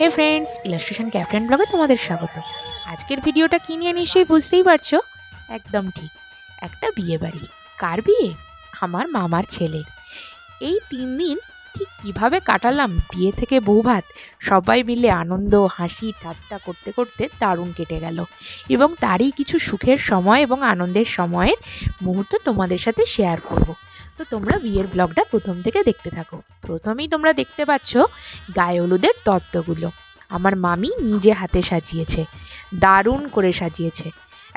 হে friends illustration caffeine ব্লগে তোমাদের স্বাগত। আজকের ভিডিওটা কি নিয়ে নিশ্চয়ই বুঝতেই পারছ? একদম ঠিক, একটা বিয়ে বাড়ি। কার বিয়ে? আমার মামার ছেলের। এই তিন দিন ঠিক কীভাবে কাটালাম, বিয়ে থেকে বউ ভাত, সবাই মিলে আনন্দ, হাসি, ঠাট্টা করতে করতে দারুণ কেটে গেল। এবং তারই কিছু সুখের সময় এবং আনন্দের সময়ের মুহূর্ত তোমাদের সাথে শেয়ার করব। তো তোমরা বিয়ের ব্লগটা প্রথম থেকে দেখতে থাকো। প্রথমেই তোমরা দেখতে পাচ্ছ গায়ে হলুদের তত্ত্বগুলো। আমার মামি নিজে হাতে সাজিয়েছে, দারুণ করে সাজিয়েছে।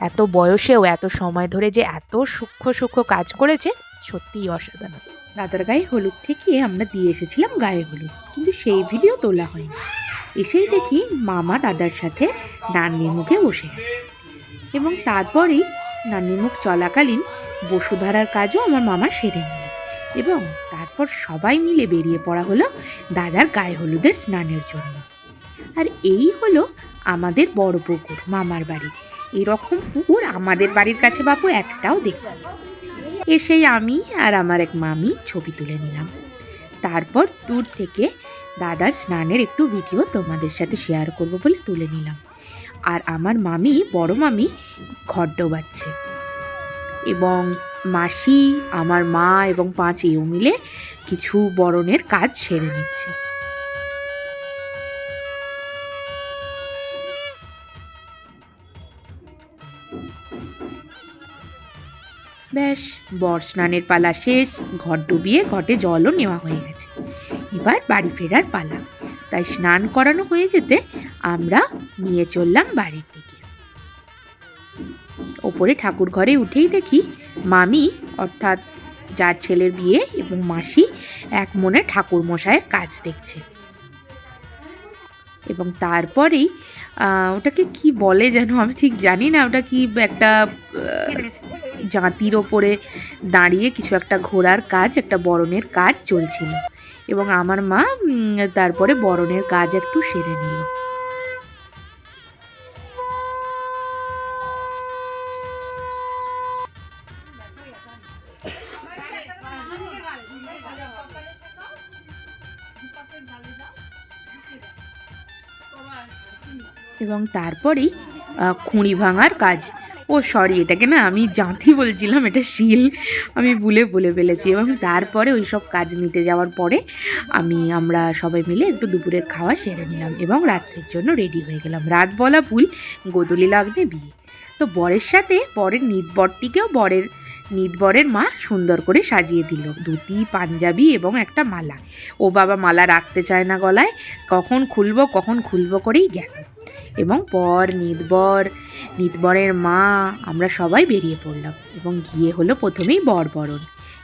এত বয়সেও এত সময় ধরে যে এত সূক্ষ্ম সূক্ষ্ম কাজ করেছে, সত্যিই অসাধারণ। দাদার গায়ে হলুদ থেকে আমরা দিয়ে এসেছিলাম গায়ে হলুদ, কিন্তু সেই ভিডিও তোলা হয়নি। এসেই দেখি মামা দাদার সাথে নান্নির মুখে বসে গেছে। এবং তারপরেই নান্নির মুখ চলাকালীন বসুধারার কাজও আমার মামা সেরে নিল। এবং তারপর সবাই মিলে বেরিয়ে পড়া হলো দাদার গায়ে হলুদের স্নানের জন্য। আর এই হলো আমাদের বড় পুকুর, মামার বাড়ি। এরকম পুকুর আমাদের বাড়ির কাছে বাপু একটাও দেখি এসেই আমি আর আমার এক মামি ছবি তুলে নিলাম। তারপর দূর থেকে দাদার স্নানের একটু ভিডিও তোমাদের সাথে শেয়ার করব বলে তুলে নিলাম। আর আমার মামি, বড় মামি ঘর ডোবাচ্ছে। এবং মাসি, আমার মা এবং পাঁচ এও মিলে কিছু বরণের কাজ সেরে নিচ্ছে। ব্যাস, বর স্নানের পালা শেষ, ঘর ডুবিয়ে ঘটে জলও নেওয়া হয়ে গেছে। এবার বাড়ি ফেরার পালা। তাই স্নান করানো হয়ে যেতে আমরা নিয়ে চললাম বাড়ির দিকে। ওপরে ঠাকুর ঘরে উঠেই দেখি মামি, অর্থাৎ যার ছেলের বিয়ে এবং মাসি, এক মনে ঠাকুর মশাইয়ের কাজ দেখছে। এবং তারপরেই ওটাকে কি বলে যেন আমি ঠিক জানি না, ওটা কি একটা জাঁতির ওপরে দাঁড়িয়ে কিছু একটা ঘোরার কাজ, একটা বরণের কাজ চলছিল। এবং আমার মা তারপরে বরণের কাজ একটু সেরে নিল। এবং তারপরেই খুঁড়ি ভাঙার কাজ। ও সরি এটাকে না আমি জাঁতি বলছিলাম, এটা শিল। আমি ভুলে বলে ফেলেছি। এবং তারপরে ওই সব কাজ মিটে যাওয়ার পরে আমি, আমরা সবাই মিলে একটু দুপুরের খাওয়া সেরে নিলাম এবং রাত্রির জন্য রেডি হয়ে গেলাম। রাত বলা ভুল, গোদলি লাগবে বিয়ে। তো বরের সাথে বরের নিতবরটিকেও বরের নিতবরের মা সুন্দর করে সাজিয়ে দিল। ধুতি, পাঞ্জাবি এবং একটা মালা। ও বাবা মালা রাখতে চায় না গলায়। কখন খুলবো কখন খুলবো করেই গেল। এবং পর নিতবর নিতবরের মা, আমরা সবাই বেরিয়ে পড়লাম এবং গিয়ে হলো প্রথমেই বর বরণ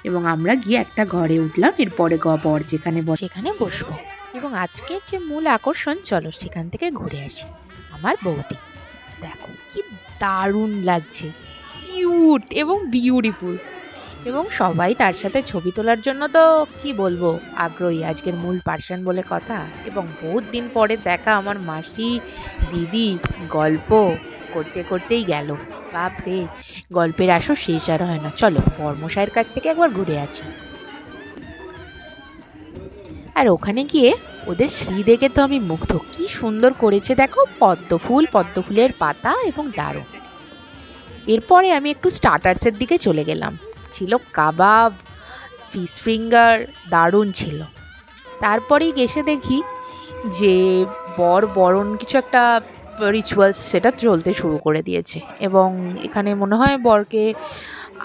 এবং আমরা গিয়ে একটা ঘরে উঠলাম, এরপরে গ বর যেখানে বসে সেখানে বসবো এবং আজকের যে মূল আকর্ষণ, চলো সেখান থেকে ঘুরে আসি আমার বৌদি। দেখো কি দারুণ লাগছে কিউট এবং বিউটিফুল এবং সবাই তার সাথে ছবি তোলার জন্য তো, কি বলব, আগ্রহী। আজকের মূল পার্সন বলে কথা। এবং বহুত দিন পরে দেখা আমার মাসি, দিদি, গল্প করতে করতেই গেল। বাপরে, গল্পের আসর শেষ আর হয় না। চলো বর্মশাইয়ের কাছ থেকে একবার ঘুরে আসি। আর ওখানে গিয়ে ওদের শ্রী দেখে তো আমি মুগ্ধ। কি সুন্দর করেছে দেখো, পদ্ম ফুল, পদ্ম ফুলের পাতা এবং দারুণ। এরপরে আমি একটু স্টার্টার্সের দিকে চলে গেলাম। ছিল কাবাব ফিস ফিঙ্গার দারুণ ছিল। তারপরেই গেসে দেখি যে বর বরণ কিছু একটা রিচুয়ালস সেটা চলতে শুরু করে দিয়েছে এবং এখানে মনে হয় বরকে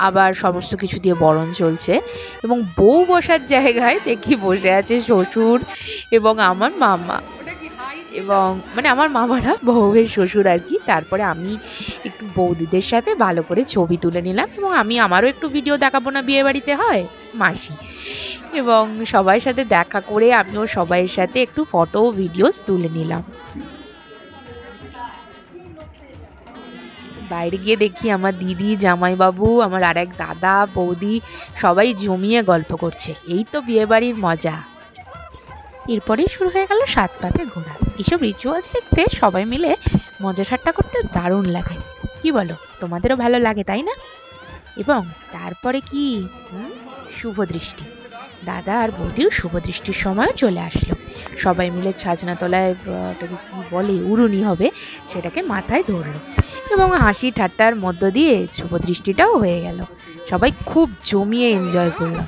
আবার সমস্ত কিছু দিয়ে বরণ চলছে এবং বউ বসার জায়গায় দেখি বসে আছে শ্বশুর এবং আমার মামা। এবং মানে আমার মামারা বউয়ের শ্বশুর আর কি। তারপরে আমি একটু বৌদিদের সাথে ভালো করে ছবি তুলে নিলাম এবং আমি আমারও একটু ভিডিও দেখাবো না বিয়ে বাড়িতে হয়? মাসি। এবং সবার সাথে দেখা করে আমিও সবাইয়ের সাথে একটু ফটো ভিডিওস তুলে নিলাম। বাইরে গিয়ে দেখি আমার দিদি, জামাইবাবু, আমার আর এক দাদা, বৌদি সবাই জমিয়ে গল্প করছে। এই তো বিয়েবাড়ির মজা। এরপরেই শুরু হয়ে গেল সাত পাতে ঘোরা। এসব রিচুয়ালস দেখতে সবাই মিলে মজা ঠাট্টা করতে দারুণ লাগে। কি বলো? তোমাদেরও ভালো লাগে তাই না? এবং তারপরে কি? শুভ দৃষ্টি। দাদা আর বৌদির শুভ দৃষ্টির সময়ও চলে আসলো। সবাই মিলে ছাজনা তলায় আহ, ওটাকে কী বলে? উড়ুনি হবে সেটাকে মাথায় ধরলো। এবং হাসি ঠাট্টার মধ্য দিয়ে শুভ দৃষ্টিটাও হয়ে গেল। সবাই খুব জমিয়ে এনজয় করলাম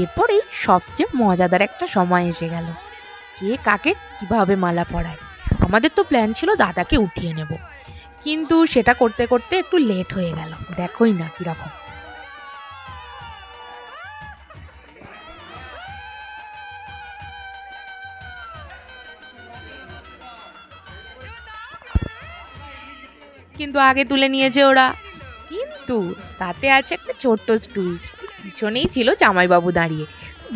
এরপরেই সবচেয়ে মজাদার একটা সময় এসে গেল। কে কাকে কীভাবে মালা পরায়? আমাদের তো প্ল্যান ছিল দাদাকে উঠিয়ে নেব। কিন্তু সেটা করতে করতে একটু লেট হয়ে গেল। দেখোই না কীরকম। কিন্তু আগে তুলে নিয়েছে ওরা। কিন্তু তাতে আছে একটা ছোট্ট টুইস্ট পিছনেই ছিল জামাইবাবু দাঁড়িয়ে।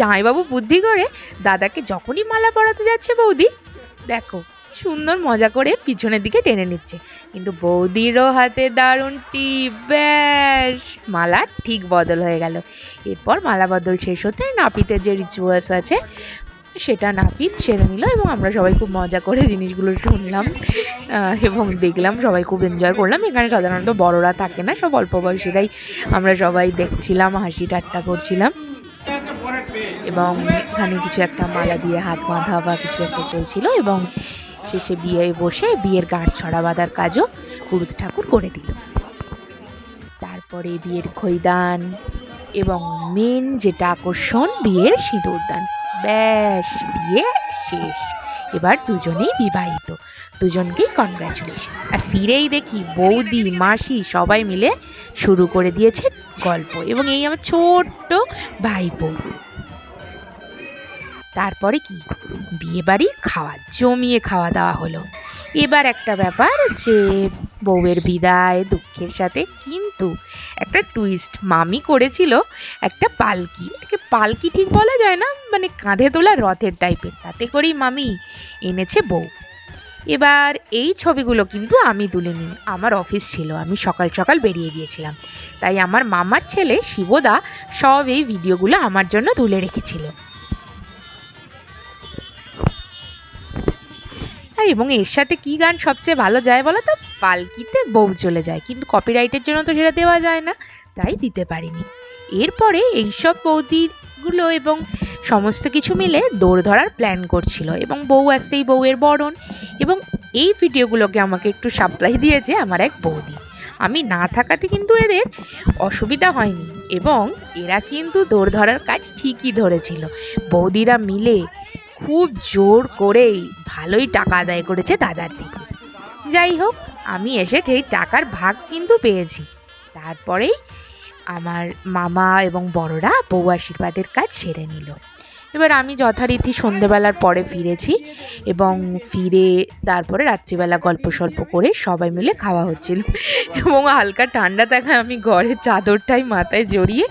জামাইবাবু বুদ্ধি করে দাদাকে যখনই মালা পরাতে যাচ্ছে বৌদি, দেখো সুন্দর মজা করে পিছনের দিকে টেনে নিচ্ছে। কিন্তু বৌদিরও হাতে দারুণ টিপ ব্যাস মালা ঠিক বদল হয়ে গেল। এরপর মালা বদল শেষ হতে নাপিতের যে রিচুয়ালস আছে সেটা নাপিত সেরে নিল এবং আমরা সবাই খুব মজা করে জিনিসগুলো শুনলাম এবং দেখলাম, সবাই খুব এনজয় করলাম। এখানে সাধারণত বড়রা থাকে না, সব অল্প বয়সীরাই আমরা সবাই দেখছিলাম, হাসি ঠাট্টা করছিলাম। এবং এখানে কিছু একটা মালা দিয়ে হাত বাঁধা বা কিছু একটা চলছিল এবং শেষে বিয়ে বসে বিয়ের গাঁট ছড়া বাঁধার কাজও পুরুত ঠাকুর করে দিল। তারপরে বিয়ের খৈদান এবং মেন যেটা আকর্ষণ, বিয়ের সিঁদুরদান। ব্যাস, বিয়ে শেষ। এবার দুজনেই বিবাহিত। দুজনকেই কনগ্রাচুলেশন আর ফিরেই দেখি বৌদি, মাসি সবাই মিলে শুরু করে দিয়েছে গল্প। এবং এই আমার ছোট্ট ভাই বোন তারপরে কি? বিয়ে বাড়ির খাওয়া, জমিয়ে খাওয়া দাওয়া হলো। এবার একটা ব্যাপার যে বউয়ের বিদায়, দুঃখের সাথে কিন্তু একটা টুইস্ট মামি করেছিল একটা পালকি। এটাকে পালকি ঠিক বলা যায় না মানে কাঁধে তোলা রথের টাইপের তাতে করেই মামি এনেছে বউ। এবার এই ছবিগুলো কিন্তু আমি তুলিনি, আমার অফিস ছিল, আমি সকাল সকাল বেরিয়ে গিয়েছিলাম। তাই আমার মামার ছেলে শিবদা সব এই ভিডিওগুলো আমার জন্য তুলে রেখেছিল। এবং এর সাথে কি গান সবচেয়ে ভালো যায় বলো তো? পালকিতে বউ চলে যায়। কিন্তু কপিরাইটের জন্য তো সেটা দেওয়া যায় না, তাই দিতে পারিনি। এরপরে এইসব বৌদিগুলো এবং সমস্ত কিছু মিলে দৌড় ধরার প্ল্যান করছিল এবং বউ আসতেই বউয়ের বরণ এবং এই ভিডিওগুলোকে আমাকে একটু সাপ্লাই দিয়েছে আমার এক বৌদি। আমি না থাকাতে কিন্তু এদের অসুবিধা হয়নি এবং এরা কিন্তু দৌড় ধরার কাজ ঠিকই ধরেছিল। বৌদিরা মিলে খুব জোর করেই ভালোই টাকা আদায় করেছে দাদার থেকে যাই হোক, আমি এসে সেই টাকার ভাগ কিন্তু পেয়েছি। তারপরেই আমার মামা এবং বড়রা বউ আশীর্বাদের কাজ সেরে নিল। এবার আমি যথারীতি সন্ধেবেলার পরে ফিরেছি এবং ফিরে তারপরে রাত্রিবেলা গল্প সল্প করে সবাই মিলে খাওয়া হচ্ছিল। এবং হালকা ঠান্ডা থাকায় আমি ঘরের চাদরটাই মাথায় জড়িয়ে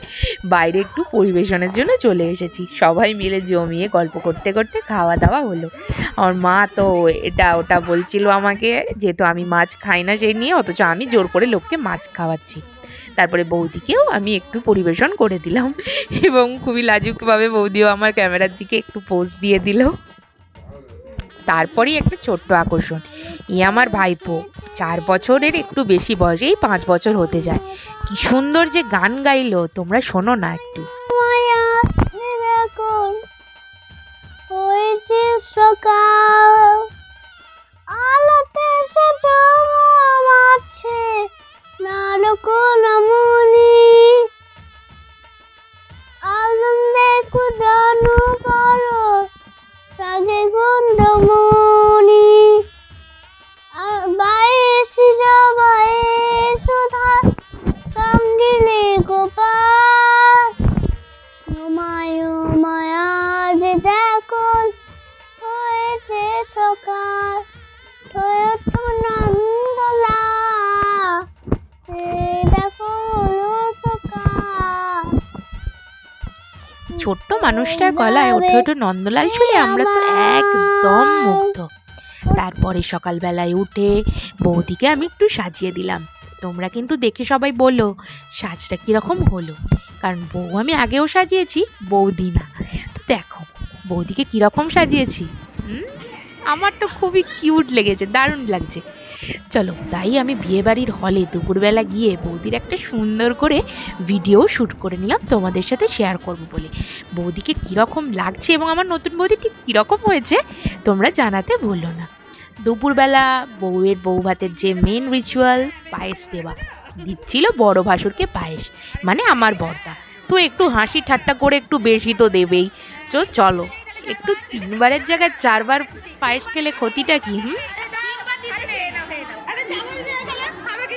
বাইরে একটু পরিবেশনের জন্য চলে এসেছি। সবাই মিলে জমিয়ে গল্প করতে করতে খাওয়া দাওয়া হলো। আমার মা তো এটা ওটা বলছিল আমাকে, যেহেতু আমি মাছ খাই না সেই নিয়ে, অথচ আমি জোর করে লোককে মাছ খাওয়াচ্ছি। তারপরে বৌদিকেও আমি একটু পরিবেশন করে দিলাম এবং খুবই লাজুকভাবে বৌদিও আমার ক্যামেরার দিকে একটু পোজ দিয়ে দিল। তারপরেই একটা ছোট্ট আকর্ষণ। এ আমার ভাইপো, চার বছরের একটু বেশি বয়সেই পাঁচ বছর হতে যায়। কি সুন্দর যে গান গাইলো, তোমরা শোনো না একটু। সকাল নারকোনামণি আনন্দে কুজানু পারো, সাগে গন্ধমণি বাইশি যাবাই সুধা সঙ্গিলে গোপাল মায় মায়া যে দেখো, হয়েছে সকাল। ছোট্ট মানুষটার গলায় ওঠে ওঠে নন্দলাল শুনে আমরা তো একদম মুগ্ধ। তারপরে সকালবেলায় উঠে বৌদিকে আমি একটু সাজিয়ে দিলাম। তোমরা কিন্তু দেখে সবাই বলো সাজটা কীরকম হলো? কারণ বউ আমি আগেও সাজিয়েছি বৌদি না। তো দেখো বৌদিকে কীরকম সাজিয়েছি? আমার তো খুবই কিউট লেগেছে দারুণ লাগছে। চলো, তাই আমি বিয়েবাড়ির হলে দুপুরবেলা গিয়ে বৌদির একটা সুন্দর করে ভিডিও শ্যুট করে নিলাম তোমাদের সাথে শেয়ার করব বলে। বৌদিকে কীরকম লাগছে এবং আমার নতুন বৌদি ঠিক কীরকম হয়েছে তোমরা জানাতে ভুলো না। দুপুরবেলা বউয়ের বউ ভাতের যে মেন রিচুয়াল পায়েস দেওয়া। দিচ্ছিল বড় ভাসুরকে পায়েস মানে আমার বর্দা। তো একটু হাসি ঠাট্টা করে একটু বেশি তো দেবেই। তো চলো, একটু তিনবারের জায়গায় চারবার পায়েস খেলে ক্ষতিটা কি, হুম?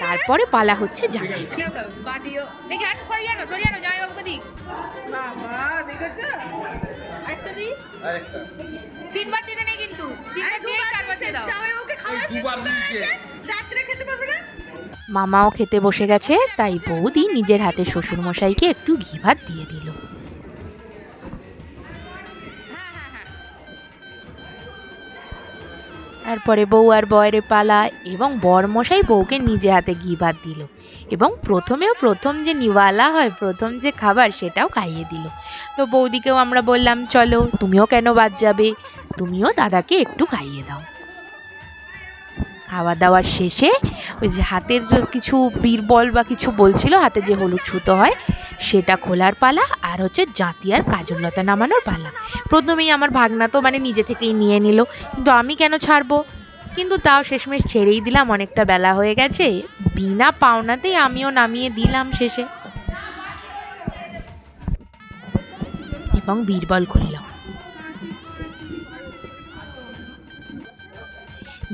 তারপরে পালা হচ্ছে তিনবার দিতে নেই কিন্তু। রাত্রে খেতে পারবে না? মামাও খেতে বসে গেছে তাই বৌদি নিজের হাতে শ্বশুর মশাইকে একটু ঘি ভাত দিয়ে দিল। তারপরে বউ আর বয়ের পালা এবং বর মশাই বউকে নিজে হাতে ঘি ভাত দিল এবং প্রথমেও প্রথম যে নিওয়ালা হয়, প্রথম যে খাবার সেটাও খাইয়ে দিল। তো বৌদিকেও আমরা বললাম, চলো, তুমিও কেন বাদ যাবে? তুমিও দাদাকে একটু খাইয়ে দাও। খাওয়া দাওয়ার শেষে ওই যে হাতের কিছু বীরবল বা কিছু বলছিল, হাতে যে হলুদ সুতো হয় সেটা খোলার পালা আর হচ্ছে জাঁতি আর কাজললতা নামানোর পালা। প্রথমেই আমার ভাগনা তো মানে নিজে থেকেই নিয়ে নিল, কিন্তু আমি কেন ছাড়বো? কিন্তু তাও শেষমেশ ছেড়েই দিলাম, অনেকটা বেলা হয়ে গেছে। বিনা পাওনাতেই আমিও নামিয়ে দিলাম শেষে। এবং বীরবল খুললাম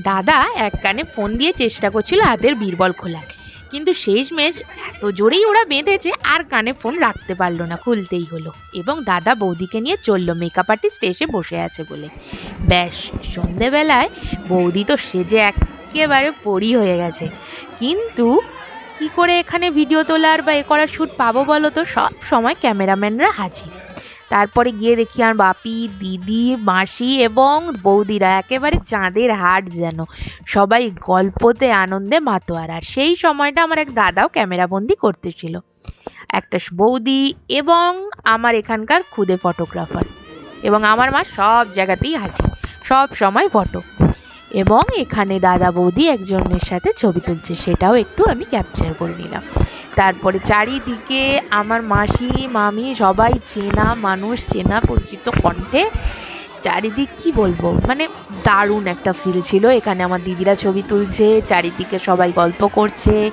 দাদা এক কানে ফোন দিয়ে চেষ্টা করছিল হাতের বীরবল খোলার। কিন্তু শেষ শেষমেশ এত জোরেই ওরা বেঁধেছে আর কানে ফোন রাখতে পারল না, খুলতেই হলো। এবং দাদা বৌদিকে নিয়ে চলল মেকআপ আর্টিস্ট এসে বসে আছে বলে। ব্যাস, সন্ধেবেলায় বৌদি তো সেজে একেবারে পরি হয়ে গেছে। কিন্তু কি করে এখানে ভিডিও তোলার বা এ করার শ্যুট পাবো বলো তো? সব সময় ক্যামেরাম্যানরা হাজির। তারপরে গিয়ে দেখি আর বাপি, দিদি, মাসি এবং বৌদিরা একেবারে চাঁদের হাট যেন। সবাই গল্পতে আনন্দে মাতোয়ার। সেই সময়টা আমার এক দাদাও ক্যামেরাবন্দি করতেছিল। একটা বৌদি এবং আমার এখানকার খুদে ফটোগ্রাফার। এবং আমার মা সব জায়গাতেই আছে। সব সময় ফটো। এবং এখানে দাদা বৌদি একজনের সাথে ছবি তুলছে। সেটাও একটু আমি ক্যাপচার করে নিলাম। তারপরে চারিদিকে আমার মাসি, মামি সবাই চেনা মানুষ, চেনা পরিচিত কণ্ঠে চারিদিক কি বলব? মানে দারুণ একটা ফিল ছিল। এখানে আমার দিদিরা ছবি তুলছে, চারিদিকে সবাই গল্প করছে।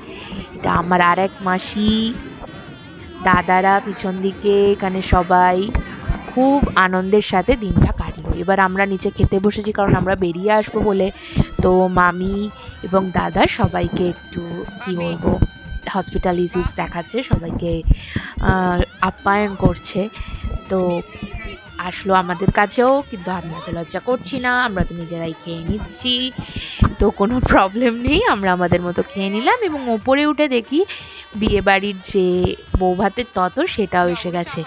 এটা আমার আর এক মাসি, দাদারা পিছন দিকে, এখানে সবাই খুব আনন্দের সাথে দিনটা কাটলো। এবার আমরা নিচে খেতে বসেছি কারণ আমরা বেরিয়ে আসব বলে। তো মামি এবং দাদা সবাইকে একটু কি বলব? হসপিটালিটিস দেখাচ্ছে, সবাইকে আপ্যায়ন করছে। তো আসলো আমাদের কাছেও, কিন্তু আমরা তো লজ্জা করছি না, আমরা তো নিজেরাই খেয়ে নিচ্ছি। তো কোনো প্রবলেম নেই, আমরা আমাদের মতো খেয়ে নিলাম এবং ওপরে উঠে দেখি বিয়েবাড়ির যে বৌভাতের তত, সেটাও এসে গেছে।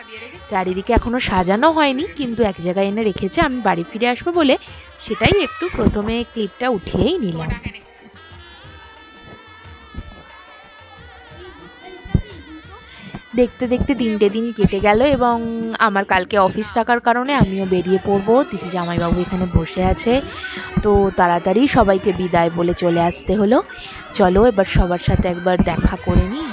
চারিদিকে এখনও সাজানো হয়নি, কিন্তু এক জায়গায় এনে রেখেছে, আমি বাড়ি ফিরে আসব বলে, সেটাই একটু প্রথমে ক্লিপটা উঠিয়েই নিলাম। দেখতে দেখতে তিনটে দিন কেটে গেল এবং আমার কালকে অফিস থাকার কারণে আমিও বেরিয়ে পড়ব। দিদি জামাইবাবু এখানে বসে আছে। তো তাড়াতাড়ি সবাইকে বিদায় বলে চলে আসতে হলো। চলো এবার সবার সাথে একবার দেখা করে নিই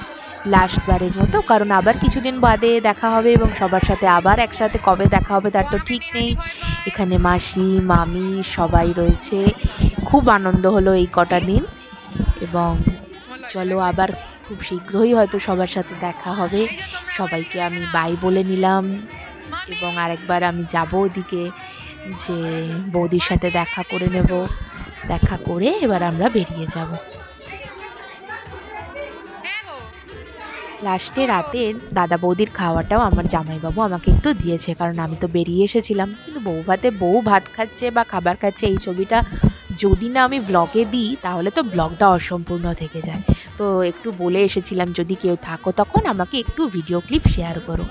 লাস্ট বারের মতো। কারণ আবার কিছুদিন বাদে দেখা হবে এবং সবার সাথে আবার একসাথে কবে দেখা হবে তার তো ঠিক নেই। এখানে মাসি, মামি সবাই রয়েছে। খুব আনন্দ হলো এই কটা দিন। এবং চলো আবার খুব শীঘ্রই হয়তো সবার সাথে দেখা হবে। সবাইকে আমি বাই বলে নিলাম এবং আরেকবার আমি যাব ওদিকে যে বৌদির সাথে দেখা করে নেব। দেখা করে এবার আমরা বেরিয়ে যাব। লাস্টে রাতে দাদা বৌদির খাওয়াটাও আমার জামাইবাবু আমাকে একটু দিয়েছে, কারণ আমি তো বেরিয়ে এসেছিলাম। কিন্তু বউ ভাতে বউ ভাত খাচ্ছে বা খাবার খাচ্ছে, এই ছবিটা যদি না আমি ব্লগে দিই, তাহলে তো ব্লগটা অসম্পূর্ণ থেকে যায়। তো একটু বলে এসেছিলাম, যদি কেউ থাকো তখন আমাকে একটু ভিডিও ক্লিপ শেয়ার করো।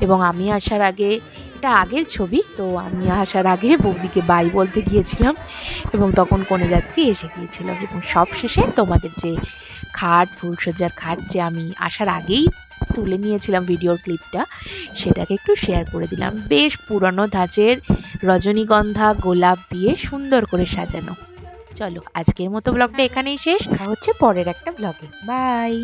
এবং আমি আসার আগে, এটা আগের ছবি, তো আমি আসার আগে বৌদিকে বাই বলতে গিয়েছিলাম। এবং তখন কনে যাত্রী এসে গিয়েছিল। এবং সব শেষে তোমাদের যে খাট ফুলসজ্জার খাট যে আমি আসার আগেই তুলে নিয়েছিলাম ভিডিওর ক্লিপটা সেটাকে একটু শেয়ার করে দিলাম। বেশ পুরনো ধাঁচের রজনীগন্ধা গোলাপ দিয়ে সুন্দর করে সাজানো। চলো আজকের মতো ব্লগটা এখানেই শেষ। হচ্ছে পরের একটা ব্লগে বাই